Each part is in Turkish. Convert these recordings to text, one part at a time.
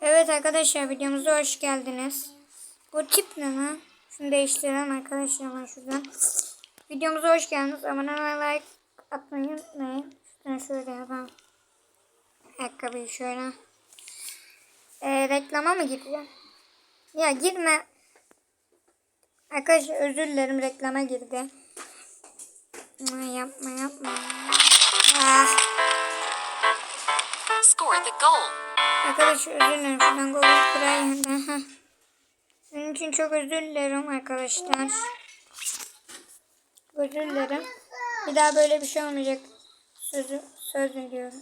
Evet arkadaşlar videomuza hoş geldiniz. Bu tip ne lan? Şunu değiştirelim arkadaşlar hemen şuradan. Videomuza hoş geldiniz. Abone ve like atmayı unutmayın. Şuradan şöyle yapalım. Ayakkabıyı şöyle. Ee, reklama mı gireceğim? Ya girme. Arkadaşlar özür dilerim reklama girdi. Yapma yapma. Score the goal. Arkadaşlar özür dilerim. Şuradan Google Chrome. Bunun için çok özür dilerim arkadaşlar. Özür dilerim. Bir daha böyle bir şey olmayacak. Sözü, söz veriyorum.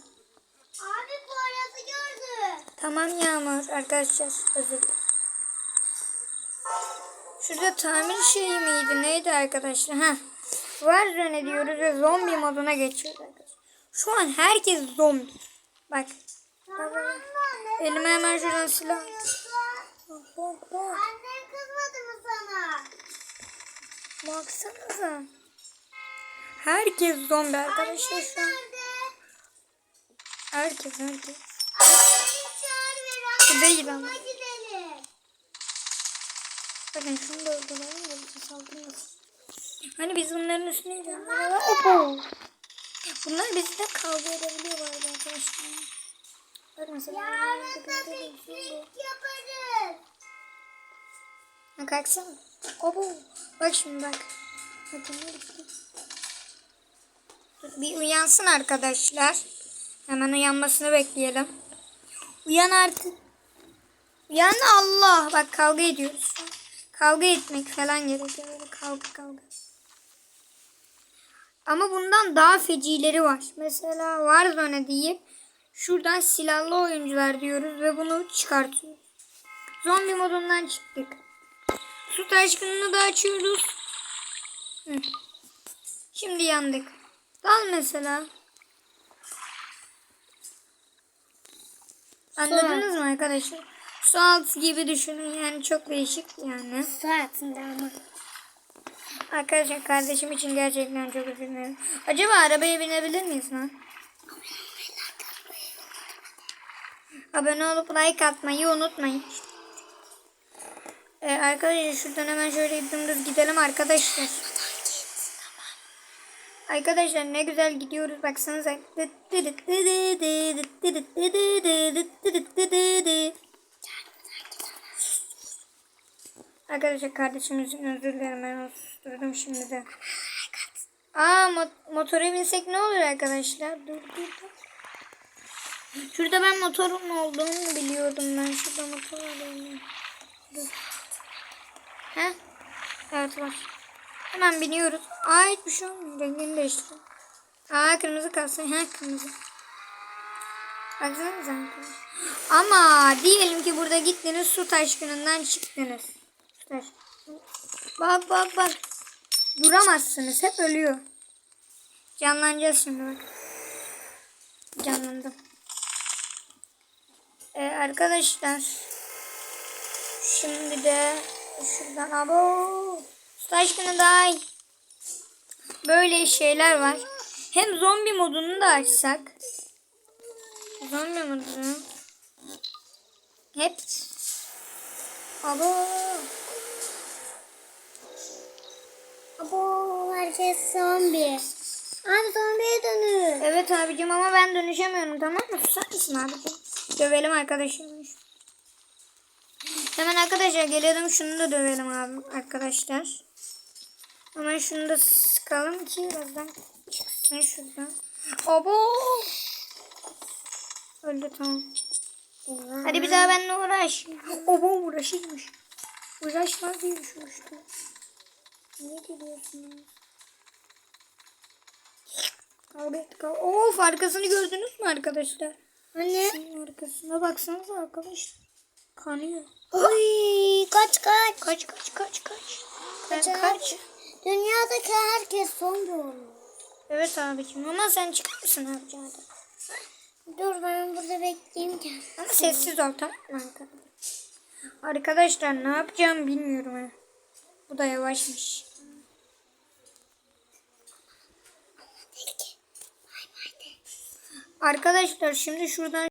Abi Poyraz'ı gördü. Tamam Yağmur arkadaşlar özür dilerim. Şurada tamir şeyi miydi neydi arkadaşlar? Ha. Warzone diyoruz ve zombi moduna geçiyoruz arkadaşlar. Şu an herkes zombi. Bak. Elime hemen şuradan silah. Bak kızmadı mı sana? Baksanıza. Herkes zombi arkadaşlar şu an. Herkes herkes. Bu değil ama. Bakın şunu da öldürelim de bize saldırmasın. Hani biz bunların üstüne. Opo. Bunlar bizde kavga edebiliyor bu arada arkadaşlar. Yarın da piknik yaparız. Ha kalksana. Opo. Bak şimdi bak. Bakın Bir uyansın arkadaşlar. Hemen uyanmasını bekleyelim. Uyan artık. Uyan Allah. Bak kavga ediyoruz. Kavga etmek falan gerekiyor. Böyle kavga kavga. Ama bundan daha fecileri var. Mesela Warzone deyip şuradan silahlı oyuncular diyoruz ve bunu çıkartıyoruz. Zombi modundan çıktık. Su taşkınını da açıyoruz. Hı. Şimdi yandık. Dal mesela. Anladınız mı arkadaşlar? Su altı gibi düşünün yani çok değişik yani. Su altında ama. Arkadaşlar kardeşim için gerçekten çok dilerim. Acaba arabaya binebilir miyiz lan? Abone olup like atmayı unutmayın. Ee, arkadaşlar şuradan hemen şöyle dümdüz gidelim arkadaşlar. Arkadaşlar ne güzel gidiyoruz baksanıza. Arkadaşlar kardeşimizin özür dilerim ben onu susturdum şimdi de. Aa mo- motora binsek ne olur arkadaşlar? Dur dur dur. Şurada ben motorun olduğunu biliyordum ben. Şurada motor alayım. Dur. He? Evet var. Hemen biniyoruz. Aa hiçbir şey olmuyor. Rengini değiştirelim. Aa kırmızı kalsın. He kırmızı. Baksanıza arkadaşlar. Ama diyelim ki burada gittiniz su taşkınından çıktınız. Su taş. Bak bak bak. Duramazsınız. Hep ölüyor. Canlanacağız şimdi bak. Canlandım. Ee, arkadaşlar. Şimdi de şuradan abo. Su taşkını day. Böyle şeyler var. Hem zombi modunu da açsak. Zombi modunu. Hep. Abo. Abo herkes zombi. Abi zombiye dönür. Evet abicim ama ben dönüşemiyorum tamam mı? Susar mısın abicim? Dövelim arkadaşım. Hemen arkadaşlar gelelim şunu da dövelim abi arkadaşlar. Hemen şunu da sıkalım ki birazdan çıksın şuradan. Abo. Öldü tamam. Hadi bir daha benimle uğraş. Obo uğraşırmış. Uğraşmaz diye düşünmüştüm. Ne diyorsunuz? Kavga et, kavga. Of arkasını gördünüz mü arkadaşlar? Anne. Şunun arkasına baksanıza arkadaşlar. Kanıyor. Oy kaç kaç. Kaç kaç kaç kaç. Kaç Kaç kaç. Dünyadaki herkes zombi olur. Evet abicim ama sen çıkar mısın abici hadi. Dur ben burada bekleyeyim ki. Ama sessiz ol tamam mı arkadaşlar? Arkadaşlar ne yapacağım bilmiyorum. Bu da yavaşmış. Arkadaşlar şimdi şuradan